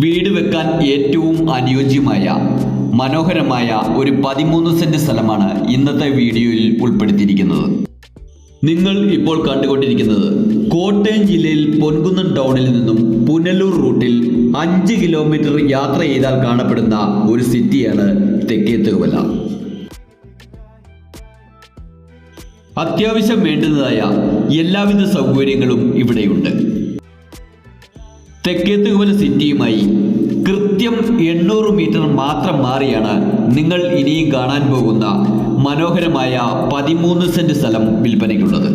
വീട് വെക്കാൻ ഏറ്റവും അനുയോജ്യമായ മനോഹരമായ ഒരു പതിമൂന്ന് സെന്റ് സ്ഥലമാണ് ഇന്നത്തെ വീഡിയോയിൽ ഉൾപ്പെടുത്തിയിരിക്കുന്നത്. നിങ്ങൾ ഇപ്പോൾ കണ്ടുകൊണ്ടിരിക്കുന്നത് കോട്ടയം ജില്ലയിൽ പൊൻകുന്നം ടൗണിൽ നിന്നും പുനലൂർ റൂട്ടിൽ അഞ്ച് കിലോമീറ്റർ യാത്ര ചെയ്താൽ കാണപ്പെടുന്ന ഒരു സിറ്റിയാണ് തെക്കേത്തുകവല അത്യാവശ്യം വേണ്ടുന്നതായ എല്ലാവിധ സൗകര്യങ്ങളും ഇവിടെയുണ്ട്. തെക്കേത്തുകവല സിറ്റിയുമായി. കൃത്യം എണ്ണൂറ് മീറ്റർ മാത്രം മാറിയാണ് നിങ്ങൾ ഇനിയും കാണാൻ പോകുന്ന മനോഹരമായ പതിമൂന്ന് സെന്റ് സ്ഥലം വിൽപ്പനയ്ക്കുള്ളത്.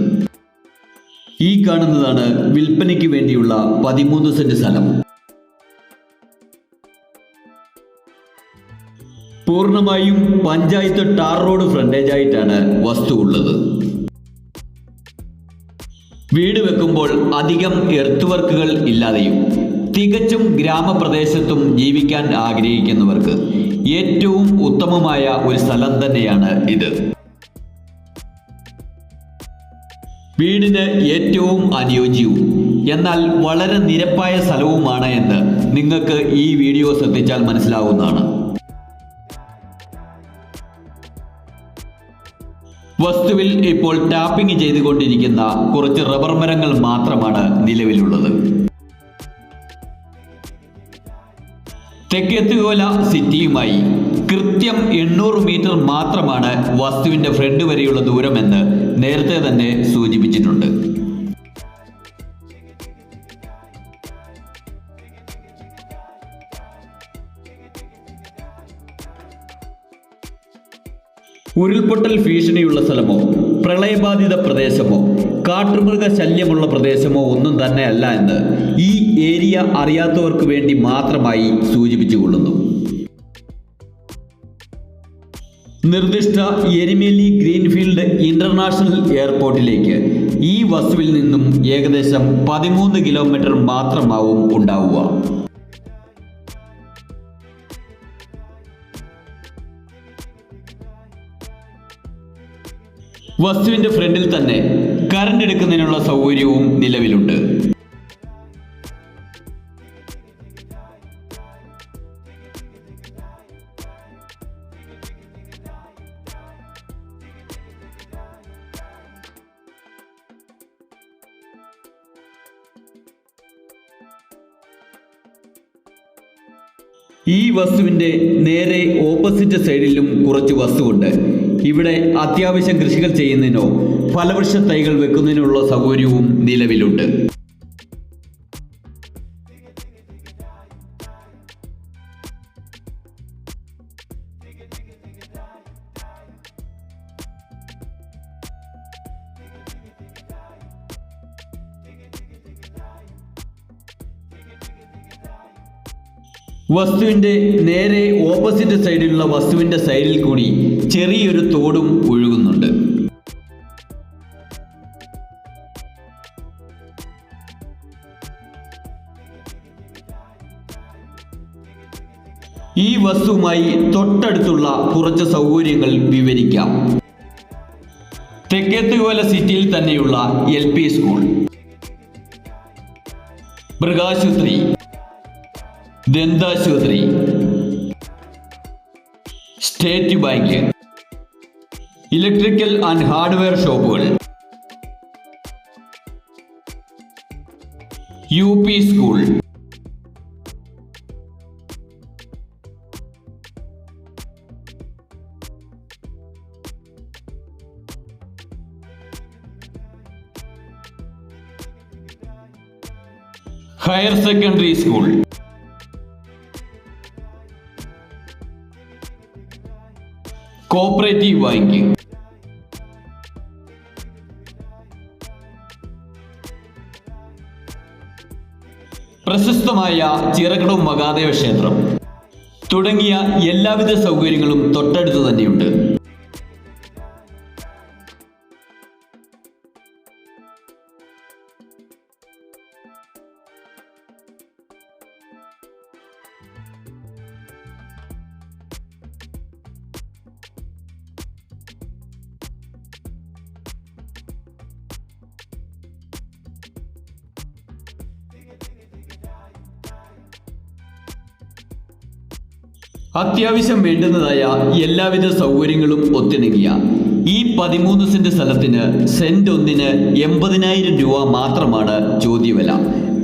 ഈ കാണുന്നതാണ് വിൽപ്പനയ്ക്ക് വേണ്ടിയുള്ള പതിമൂന്ന് സെന്റ് സ്ഥലം. പൂർണമായും പഞ്ചായത്ത് ടാർ റോഡ് ഫ്രണ്ടേജായിട്ടാണ് വസ്തു ഉള്ളത് വീട് വെക്കുമ്പോൾ അധികം എർത്ത് വർക്കുകൾ ഇല്ലാതെയും തികച്ചും ഗ്രാമപ്രദേശത്തും ജീവിക്കാൻ ആഗ്രഹിക്കുന്നവർക്ക് ഏറ്റവും ഉത്തമമായ ഒരു സ്ഥലം തന്നെയാണ് ഇത്. വീടിന് ഏറ്റവും അനുയോജ്യവും എന്നാൽ വളരെ നിരപ്പായ സ്ഥലവുമാണ് എന്ന് നിങ്ങൾക്ക് ഈ വീഡിയോ ശ്രദ്ധിച്ചാൽ മനസ്സിലാവുന്നതാണ്. വസ്തുവിൽ ഇപ്പോൾ ടാപ്പിംഗ് ചെയ്തുകൊണ്ടിരിക്കുന്ന കുറച്ച് റബ്ബർ മരങ്ങൾ മാത്രമാണ് നിലവിലുള്ളത്. തെക്കേത്തുകോല സിറ്റിയുമായി കൃത്യം എണ്ണൂറ് മീറ്റർ മാത്രമാണ് വസ്തുവിന്റെ ഫ്രണ്ട് വരെയുള്ള ദൂരമെന്ന് നേരത്തെ തന്നെ സൂചിപ്പിച്ചിട്ടുണ്ട്. ഉരുൾപൊട്ടൽ ഭീഷണിയുള്ള സ്ഥലമോ പ്രളയബാധിത പ്രദേശമോ കാട്ടുമൃഗ ശല്യമുള്ള പ്രദേശമോ ഒന്നും തന്നെ അല്ല എന്ന് ഈ ഏരിയ അറിയാത്തവർക്ക് വേണ്ടി മാത്രമായി സൂചിപ്പിച്ചുകൊള്ളുന്നു. നിർദ്ദിഷ്ട എരിമേലി ഗ്രീൻഫീൽഡ് ഇന്റർനാഷണൽ എയർപോർട്ടിലേക്ക് ഈ വസ്തുവിൽ നിന്നും ഏകദേശം പതിമൂന്ന് കിലോമീറ്റർ മാത്രമാവും ഉണ്ടാവുക. വസ്തുവിന്റെ ഫ്രണ്ടിൽ തന്നെ കറണ്ട് എടുക്കുന്നതിനുള്ള സൗകര്യവും നിലവിലുണ്ട്. ഈ വസ്തുവിന്റെ നേരെ ഓപ്പോസിറ്റ് സൈഡിലും കുറച്ച് വസ്തുവുണ്ട്. ഇവിടെ അത്യാവശ്യം കൃഷികൾ ചെയ്യുന്നതിനോ ഫലവൃക്ഷ തൈകൾ വെക്കുന്നതിനുള്ള സൗകര്യവും നിലവിലുണ്ട്. വസ്തുവിന്റെ നേരെ ഓപ്പോസിറ്റ് സൈഡിലുള്ള വസ്തുവിന്റെ സൈഡിൽ കൂടി ചെറിയൊരു തോടും ഒഴുകുന്നുണ്ട്. ഈ വസ്തുവുമായി തൊട്ടടുത്തുള്ള കുറച്ച് സൗകര്യങ്ങൾ വിവരിക്കാം. തെക്കേത്തുകോല സിറ്റിയിൽ തന്നെയുള്ള എൽ പി സ്കൂൾ. മൃഗാശുപത്രി. ദന്താശുപത്രി. State bank. Electrical and hardware ഷോപ്പുകൾ. U P school. Higher secondary school. Cooperative banking. പ്രശസ്തമായ ചിറകടവ് മഹാദേവ ക്ഷേത്രം. തുടങ്ങിയ എല്ലാവിധ സൗകര്യങ്ങളും തൊട്ടടുത്ത് തന്നെയുണ്ട്. അത്യാവശ്യം വേണ്ടുന്നതായ എല്ലാവിധ സൗകര്യങ്ങളും ഒത്തിണങ്ങിയ ഈ പതിമൂന്ന് സെന്റ് സ്ഥലത്തിന് സെന്റ് ഒന്നിന് എൺപതിനായിരം രൂപ മാത്രമാണ് ചോദ്യവില.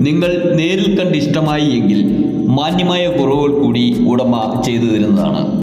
നിങ്ങൾ നേരിൽ കണ്ട് ഇഷ്ടമായി എങ്കിൽ മാന്യമായ കുറവുകൾ കൂടി ഉടമ ചെയ്തു തരുന്നതാണ്.